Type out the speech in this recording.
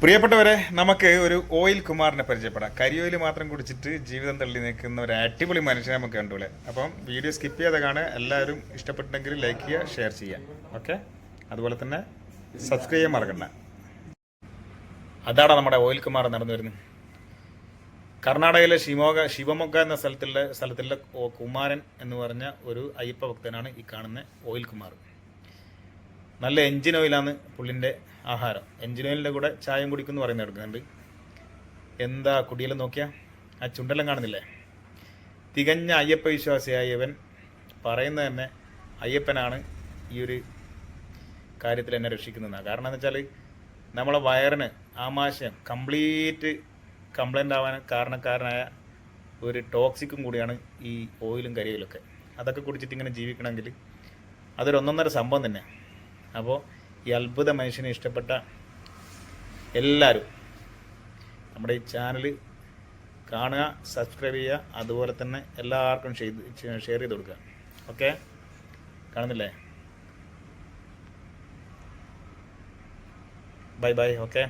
പ്രിയപ്പെട്ടവരെ നമുക്ക് ഒരു ഓയിൽ കുമാറിനെ പരിചയപ്പെടാം. കരിയോയിൽ മാത്രം കുടിച്ചിട്ട് ജീവിതം തള്ളി നിൽക്കുന്ന ഒരു അടിപൊളി മനുഷ്യനെ നമുക്ക് കണ്ടുപോലെ അപ്പം വീഡിയോ സ്കിപ്പ് ചെയ്യാതെ കാണുക. എല്ലാവരും ഇഷ്ടപ്പെട്ടെങ്കിൽ ലൈക്ക് ചെയ്യുക ഷെയർ ചെയ്യുക. ഓക്കെ അതുപോലെ തന്നെ സബ്സ്ക്രൈബ് ചെയ്യാൻ മറക്കണ്ട. അതാണ് നമ്മുടെ ഓയിൽ കുമാർ നടന്നു വരുന്നത്. കർണാടകയിലെ ശിവമോഗ ശിവമൊഗ്ഗ എന്ന സ്ഥലത്തിലെ സ്ഥലത്തിലെ കുമാരൻ എന്ന് പറഞ്ഞ ഒരു അയ്യപ്പ ഭക്തനാണ് ഈ കാണുന്ന ഓയിൽ കുമാർ. നല്ല എൻജിൻ ഓയിലാണ് പുള്ളിന്റെ ആഹാരം. എൻജിൻ ഓയിലിന്റെ കൂടെ ചായം കുടിക്കുന്നു പറയുന്നത് എടുക്കുന്നുണ്ട് എന്താ കുടിയെല്ലാം നോക്കിയാൽ ആ ചുണ്ടെല്ലാം കാണുന്നില്ലേ? തികഞ്ഞ അയ്യപ്പ വിശ്വാസിയായ പറയുന്നത് തന്നെ അയ്യപ്പനാണ് ഈ ഒരു കാര്യത്തിൽ എന്നെ രക്ഷിക്കുന്നത് കാരണം എന്ന് വെച്ചാൽ നമ്മളെ വയറിന് ആമാശയം കംപ്ലീറ്റ് കംപ്ലൈന്റ് ആവാൻ കാരണക്കാരനായ ഒരു ടോക്സിക്കും കൂടിയാണ് ഈ ഓയിലും കരിയിലൊക്കെ അതൊക്കെ കുടിച്ചിട്ട് ഇങ്ങനെ ജീവിക്കണമെങ്കിൽ അതൊരു ഒന്നൊന്നര സംഭവം തന്നെ അപ്പോൾ ഈ അത്ഭുത മനുഷ്യനെ ഇഷ്ടപ്പെട്ട എല്ലാവരും നമ്മുടെ ഈ ചാനൽ കാണുക സബ്സ്ക്രൈബ് ചെയ്യുക അതുപോലെ തന്നെ എല്ലാവർക്കും ചെയ്ത് ഷെയർ ചെയ്ത് കൊടുക്കുക. ഓക്കെ കാണുന്നില്ലേ? Bye bye okay